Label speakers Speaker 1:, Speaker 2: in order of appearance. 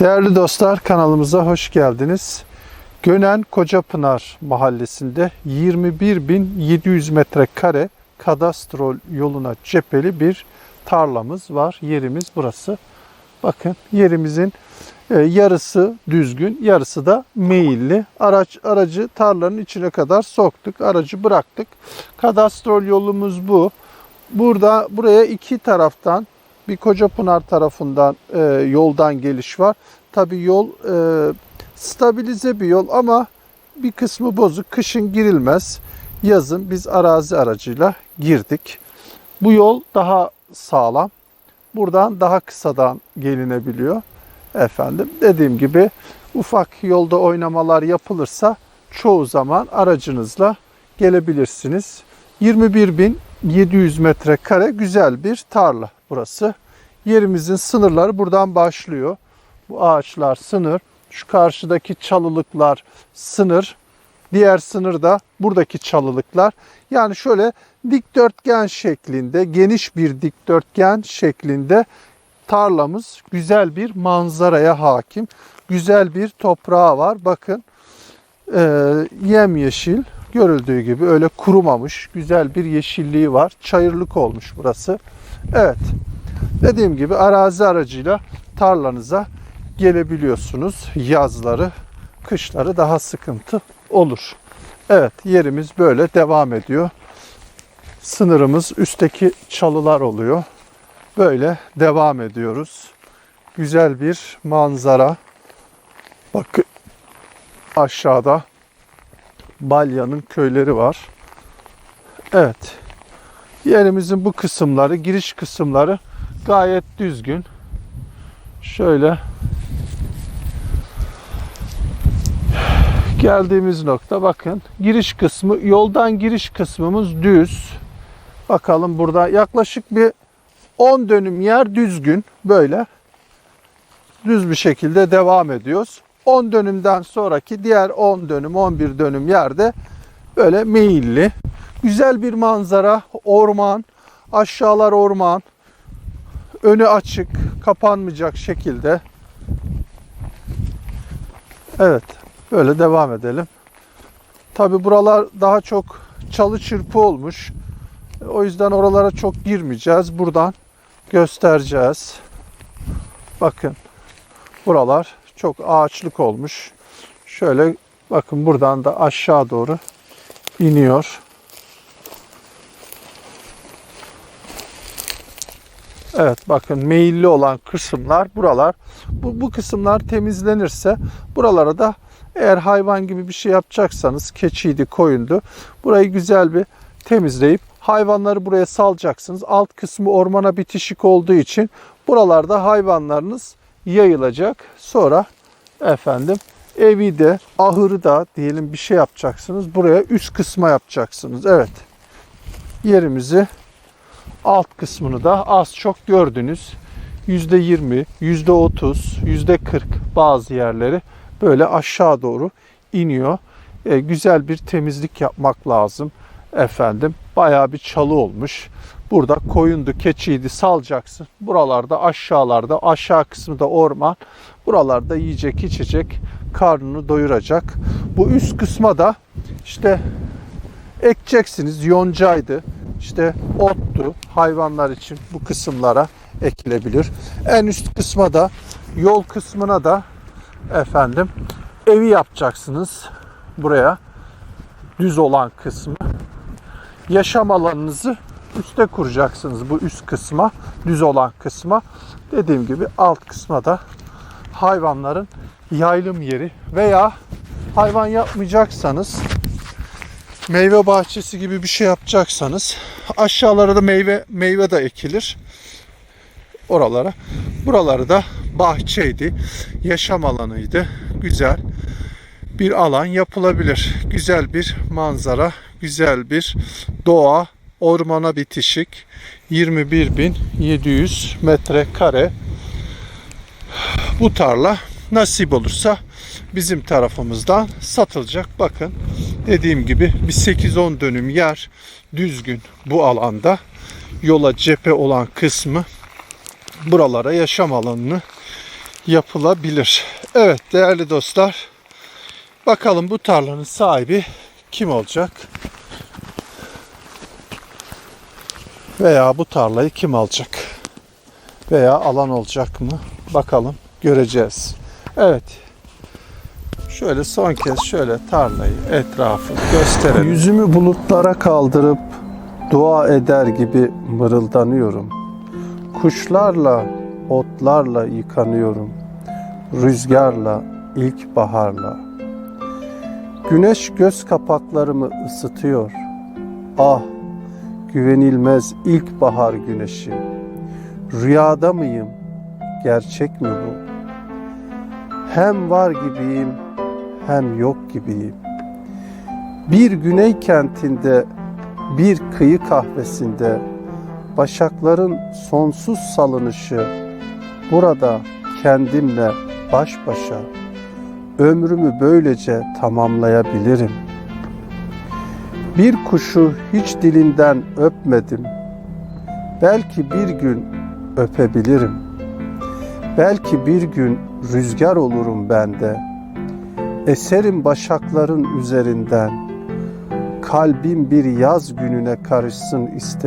Speaker 1: Değerli dostlar kanalımıza hoş geldiniz. Gönen Kocapınar mahallesinde 21.700 metrekare kadastrol yoluna cepheli bir tarlamız var. Yerimiz burası. Bakın yerimizin e, yarısı düzgün, yarısı da meyilli. Araç aracı tarlanın içine kadar soktuk. Aracı bıraktık. Kadastrol yolumuz bu. Burada buraya iki taraftan bir Kocapınar tarafından e, yoldan geliş var. Tabi yol e, stabilize bir yol ama bir kısmı bozuk. Kışın girilmez. Yazın biz arazi aracıyla girdik. Bu yol daha sağlam. Buradan daha kısadan gelinebiliyor. Efendim dediğim gibi ufak yolda oynamalar yapılırsa çoğu zaman aracınızla gelebilirsiniz. 21.700 metrekare güzel bir tarla burası. Yerimizin sınırları buradan başlıyor. Bu ağaçlar sınır. Şu karşıdaki çalılıklar sınır. Diğer sınır da buradaki çalılıklar. Yani şöyle dikdörtgen şeklinde, geniş bir dikdörtgen şeklinde tarlamız güzel bir manzaraya hakim. Güzel bir toprağı var. Bakın e, yemyeşil görüldüğü gibi öyle kurumamış. Güzel bir yeşilliği var. Çayırlık olmuş burası. Evet. Dediğim gibi arazi aracıyla tarlanıza gelebiliyorsunuz. Yazları, kışları daha sıkıntı olur. Evet yerimiz böyle devam ediyor. Sınırımız üstteki çalılar oluyor. Böyle devam ediyoruz. Güzel bir manzara. Bakın aşağıda Balya'nın köyleri var. Evet. Yerimizin bu kısımları, giriş kısımları gayet düzgün. Şöyle geldiğimiz nokta bakın. Giriş kısmı, yoldan giriş kısmımız düz. Bakalım burada yaklaşık bir 10 dönüm yer düzgün böyle düz bir şekilde devam ediyoruz. 10 dönümden sonraki diğer 10 dönüm 11 dönüm yerde böyle meyilli. Güzel bir manzara, orman, aşağılar orman, önü açık, kapanmayacak şekilde. Evet, böyle devam edelim. Tabi buralar daha çok çalı çırpı olmuş. O yüzden oralara çok girmeyeceğiz. Buradan göstereceğiz. Bakın buralar çok ağaçlık olmuş. Şöyle bakın buradan da aşağı doğru iniyor. Evet bakın meyilli olan kısımlar buralar. Bu, bu kısımlar temizlenirse buralara da eğer hayvan gibi bir şey yapacaksanız keçiydi koyundu burayı güzel bir temizleyip hayvanları buraya salacaksınız. Alt kısmı ormana bitişik olduğu için buralarda hayvanlarınız yayılacak. Sonra efendim evi de ahırı da diyelim bir şey yapacaksınız. Buraya üst kısma yapacaksınız. Evet. Yerimizi alt kısmını da az çok gördünüz. %20, %30, %40 bazı yerleri böyle aşağı doğru iniyor. E, güzel bir temizlik yapmak lazım efendim. Bayağı bir çalı olmuş. Burada koyundu, keçiydi salacaksın. Buralarda aşağılarda, aşağı kısmı da orman. Buralarda yiyecek, içecek, karnını doyuracak. Bu üst kısma da işte ekeceksiniz. Yoncaydı, işte ottu. Hayvanlar için bu kısımlara ekilebilir. En üst kısma da yol kısmına da efendim evi yapacaksınız buraya. Düz olan kısmı. Yaşam alanınızı üste kuracaksınız bu üst kısma, düz olan kısma. Dediğim gibi alt kısma da hayvanların yaylım yeri veya hayvan yapmayacaksanız meyve bahçesi gibi bir şey yapacaksanız aşağılara da meyve meyve de ekilir. Oralara. Buraları da bahçeydi. Yaşam alanıydı. Güzel bir alan yapılabilir. Güzel bir manzara, güzel bir doğa, ormana bitişik 21.700 metrekare bu tarla nasip olursa bizim tarafımızdan satılacak. Bakın dediğim gibi bir 8-10 dönüm yer düzgün bu alanda yola cephe olan kısmı buralara yaşam alanını yapılabilir. Evet değerli dostlar. Bakalım bu tarlanın sahibi kim olacak? Veya bu tarlayı kim alacak? Veya alan olacak mı? Bakalım göreceğiz. Evet. Şöyle son kez şöyle tarlayı etrafı gösterelim. Yüzümü bulutlara kaldırıp dua eder gibi mırıldanıyorum. Kuşlarla, otlarla yıkanıyorum. Rüzgarla, ilkbaharla. Güneş göz kapaklarımı ısıtıyor. Ah, güvenilmez ilkbahar güneşi. Rüyada mıyım? Gerçek mi bu? Hem var gibiyim, hem yok gibiyim. Bir güney kentinde, bir kıyı kahvesinde başakların sonsuz salınışı burada kendimle baş başa ömrümü böylece tamamlayabilirim. Bir kuşu hiç dilinden öpmedim. Belki bir gün öpebilirim. Belki bir gün rüzgar olurum ben de. Eserim başakların üzerinden. Kalbim bir yaz gününe karışsın isterim.